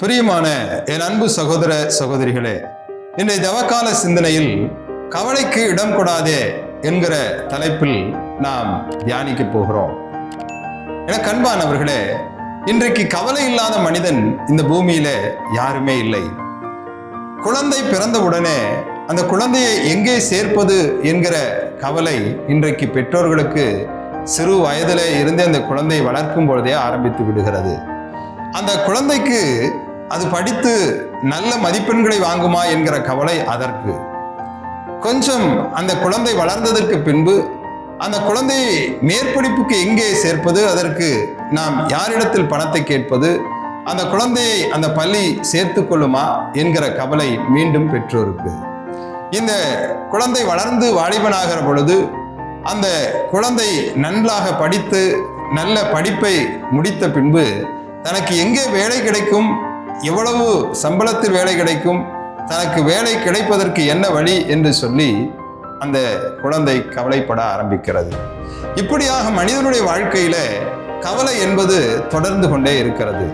பிரியமான என் அன்பு சகோதர சகோதரிகளே இன்றைய தவக்கால சிந்தனையில் கவலைக்கு இடம் கொடாதே என்கிற தலைப்பில் நாம் தியானிக்க போகிறோம். என கண்பானவர்களே இன்றைக்கு கவலை இல்லாத மனிதன் இந்த பூமியில யாருமே இல்லை. குழந்தை பிறந்தவுடனே அந்த குழந்தையை எங்கே சேர்ப்பது என்கிற கவலை இன்றைக்கு பெற்றோர்களுக்கு சிறு வயதிலே இருந்தே அந்த குழந்தையை வளர்க்கும் பொழுதே ஆரம்பித்து விடுகிறது. அந்த குழந்தைக்கு அது படித்து நல்ல மதிப்பெண்களை வாங்குமா என்கிற கவலை அதற்கு. கொஞ்சம் அந்த குழந்தை வளர்ந்ததற்கு பின்பு அந்த குழந்தையை மேற்படிப்புக்கு எங்கே சேர்ப்பது? அதற்கு நாம் யாரிடத்தில் பணத்தை கேட்பது? அந்த குழந்தையை அந்த பள்ளி சேர்த்து கொள்ளுமா என்கிற கவலை மீண்டும் பெற்றோருக்கு. இந்த குழந்தை வளர்ந்து வாலிபனாகிற பொழுது அந்த குழந்தை நன்றாக படித்து நல்ல படிப்பை முடித்த பின்பு தனக்கு எங்கே வேலை கிடைக்கும்? எவ்வளவு சம்பளத்தில் வேலை கிடைக்கும். தனக்கு வேலை கிடைப்பதற்கு என்ன வழி என்று சொல்லி அந்த குழந்தை கவலைப்பட ஆரம்பிக்கிறது. இப்படியாக மனிதனுடைய வாழ்க்கையில கவலை என்பது தொடர்ந்து கொண்டே இருக்கிறது.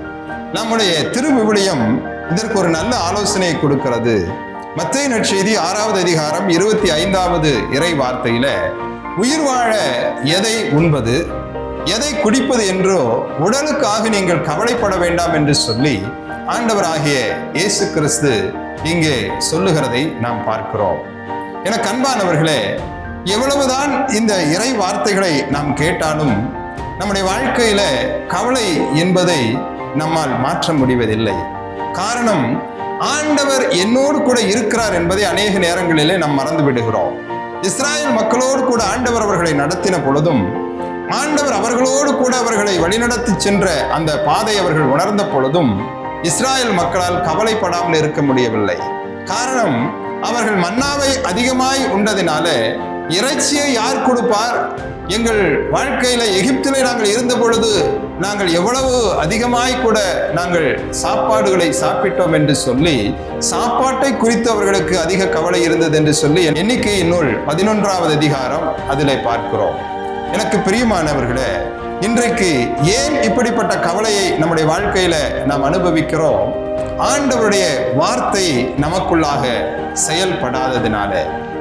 நம்முடைய திருவிவிலியம் இதற்கு ஒரு நல்ல ஆலோசனையை கொடுக்கிறது. மத்திய நற்செய்தி ஆறாவது அதிகாரம் இருபத்தி ஐந்தாவது இறை வார்த்தையில உயிர் வாழ எதை உண்பது? எதை குடிப்பது? என்றோ உடலுக்காக நீங்கள் கவலைப்பட வேண்டாம் என்று சொல்லி ஆண்டவராகிய இயேசு கிறிஸ்து இங்கே சொல்லுகிறதை நாம் பார்க்கிறோம். என கண்பானவர்களே எவ்வளவுதான் இந்த இறை வார்த்தைகளை நாம் கேட்டாலும் நம்முடைய வாழ்க்கையில கவலை என்பதை நம்மால் மாற்ற முடிவதில்லை. காரணம் ஆண்டவர் என்னோடு கூட இருக்கிறார் என்பதை அநேக நேரங்களிலே நாம் மறந்து விடுகிறோம். இஸ்ராயல் மக்களோடு கூட ஆண்டவர் அவர்களை நடத்தின பொழுதும் ஆண்டவர் அவர்களோடு கூட அவர்களை வழிநடத்தி சென்ற அந்த பாதை அவர்கள் உணர்ந்த பொழுதும் இஸ்ராயல் மக்களால் கவலைப்படாமல் இருக்க முடியவில்லை. காரணம் அவர்கள் மன்னாவை அதிகமாய் உண்டதினால இறைச்சியை யார் கொடுப்பார்? எங்கள் வாழ்க்கையில எகிப்திலே நாங்கள் இருந்த பொழுது நாங்கள் எவ்வளவு அதிகமாய் கூட நாங்கள் சாப்பாடுகளை சாப்பிட்டோம் என்று சொல்லி சாப்பாட்டை குறித்து அவர்களுக்கு அதிக கவலை இருந்தது என்று சொல்லி எண்ணிக்கையின் நூல் பதினொன்றாவது அதிகாரம் அதில் பார்க்கிறோம். எனக்கு பிரியமானவர்களே இன்றைக்கு ஏன் இப்படிப்பட்ட கவலையை நம்முடைய வாழ்க்கையில நாம் அனுபவிக்கிறோம்? ஆண்டவருடைய வார்த்தை நமக்குள்ளாக செயல்படாததினால.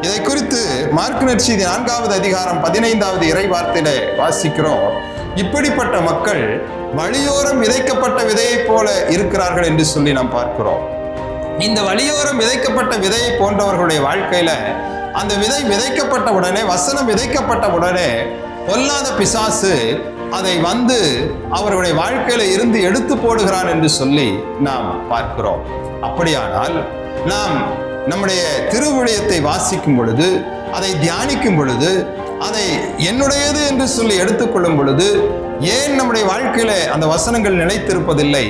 இதை குறித்து மார்க் நற்செய்தி நான்காவது அதிகாரம் பதினைந்தாவது இறை வார்த்தையில வாசிக்கிறோம். இப்படிப்பட்ட மக்கள் வழியோரம் விதைக்கப்பட்ட விதையைப் போல இருக்கிறார்கள் என்று சொல்லி நாம் பார்க்கிறோம். இந்த வழியோரம் விதைக்கப்பட்ட விதையை போன்றவர்களுடைய வாழ்க்கையில அந்த விதை விதைக்கப்பட்ட உடனே வசனம் விதைக்கப்பட்ட உடனே பொல்லாத பிசாசு அதை வந்து அவருடைய வாழ்க்கையில இருந்து எடுத்து போடுகிறான் என்று சொல்லி நாம் பார்க்கிறோம். அப்படியானால் நாம் நம்முடைய திருவிடயத்தை வாசிக்கும் பொழுது அதை தியானிக்கும் பொழுது அதை என்னுடையது என்று சொல்லி எடுத்துக்கொள்ளும் பொழுது ஏன் நம்முடைய வாழ்க்கையில அந்த வசனங்கள் நிலைத்திருப்பதில்லை?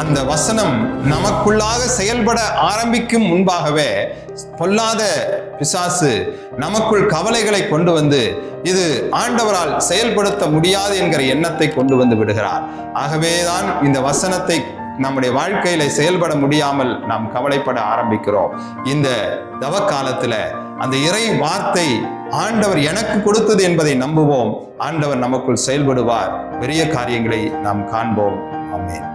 அந்த வசனம் நமக்குள்ளாக செயல்பட ஆரம்பிக்கும் முன்பாகவே பொல்லாத பிசாசு நமக்குள் கவலைகளை கொண்டு வந்து இது ஆண்டவரால் செயல்படுத்த முடியாது என்கிற எண்ணத்தை கொண்டு வந்து விடுகிறார். ஆகவேதான் இந்த வசனத்தை நம்முடைய வாழ்க்கையில செயல்பட முடியாமல் நாம் கவலைப்பட ஆரம்பிக்கிறோம். இந்த தவ காலத்துல அந்த இறை வார்த்தை ஆண்டவர் எனக்கு கொடுத்தது என்பதை நம்புவோம். ஆண்டவர் நமக்குள் செயல்படுவார். பெரிய காரியங்களை நாம் காண்போம். ஆமேன்.